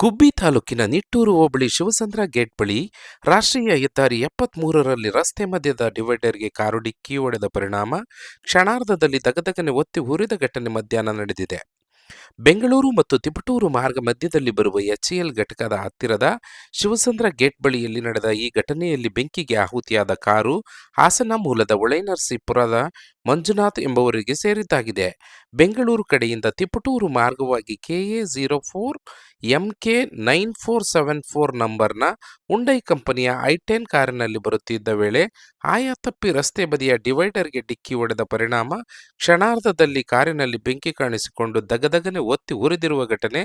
ಗುಬ್ಬಿ ತಾಲೂಕಿನ ನಿಟ್ಟೂರು ಹೋಬಳಿ ಶಿವಸಂದ್ರ ಗೇಟ್ ಬಳಿ ರಾಷ್ಟ್ರೀಯ ಹೆದ್ದಾರಿ ಎಪ್ಪತ್ಮೂರರಲ್ಲಿ ರಸ್ತೆ ಮಧ್ಯದ ಡಿವೈಡರ್ಗೆ ಕಾರು ಡಿಕ್ಕಿ ಹೊಡೆದ ಪರಿಣಾಮ, ಕ್ಷಣಾರ್ಧದಲ್ಲಿ ದಗದಗನೆ ಒತ್ತಿ ಉರಿದ ಘಟನೆ ಮಧ್ಯಾಹ್ನ ನಡೆದಿದೆ. ಬೆಂಗಳೂರು ಮತ್ತು ತಿಪಟೂರು ಮಾರ್ಗ ಮಧ್ಯದಲ್ಲಿ ಬರುವ ಎಚ್ಎಎಲ್ ಘಟಕದ ಹತ್ತಿರದ ಶಿವಸಂದ್ರ ಗೇಟ್ ಬಳಿಯಲ್ಲಿ ನಡೆದ ಈ ಘಟನೆಯಲ್ಲಿ ಬೆಂಕಿಗೆ ಆಹುತಿಯಾದ ಕಾರು ಹಾಸನ ಮೂಲದ ಹೊಳೆನರಸೀಪುರದ ಮಂಜುನಾಥ್ ಎಂಬುವರಿಗೆ ಸೇರಿದ್ದಾಗಿದೆ. ಬೆಂಗಳೂರು ಕಡೆಯಿಂದ ತಿಪಟೂರು ಮಾರ್ಗವಾಗಿ KA zero four MK nine four seven four ನಂಬರ್ನ ಉಂಡೈ ಕಂಪನಿಯ ಐ ಟೆನ್ ಕಾರಿನಲ್ಲಿ ಬರುತ್ತಿದ್ದ ವೇಳೆ ಆಯಾ ತಪ್ಪಿ ರಸ್ತೆ ಬದಿಯ ಡಿವೈಡರ್ಗೆ ಡಿಕ್ಕಿ ಹೊಡೆದ ಪರಿಣಾಮ ಕ್ಷಣಾರ್ಧದಲ್ಲಿ ಕಾರಿನಲ್ಲಿ ಬೆಂಕಿ ಕಾಣಿಸಿಕೊಂಡು ದಗದಗನೆ ಒತ್ತಿ ಉರಿದಿರುವ ಘಟನೆ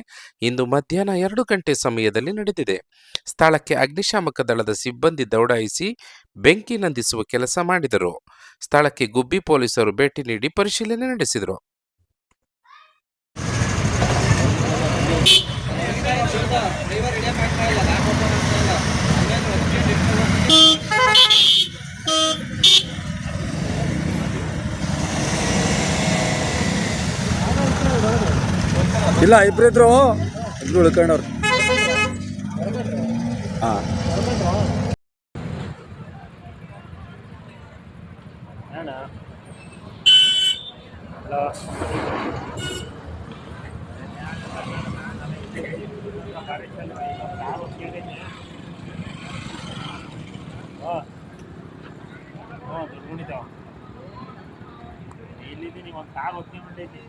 ಇಂದು ಮಧ್ಯಾಹ್ನ ಎರಡು ಗಂಟೆ ಸಮಯದಲ್ಲಿ ನಡೆದಿದೆ. ಸ್ಥಳಕ್ಕೆ ಅಗ್ನಿಶಾಮಕ ದಳದ ಸಿಬ್ಬಂದಿ ದೌಡಾಯಿಸಿ ಬೆಂಕಿ ನಂದಿಸುವ ಕೆಲಸ ಮಾಡಿದರು. ಸ್ಥಳಕ್ಕೆ ಗುಬ್ಬಿ ಪೊಲೀಸರು ಭೇಟಿ ನೀಡಿ ಪರಿಶೀಲನೆ ನಡೆಸಿದರು. ಇಲ್ಲ ಇಬ್ರು ಇದ್ರು ಇಬ್ರು ಉಳ್ಕೊಂಡವ್ರು ಹಾಂ ಇಲ್ಲಿದ್ದೀನಿ ಒಂದು ಕಾರ್ ಹೋಗ್ತೀನಿ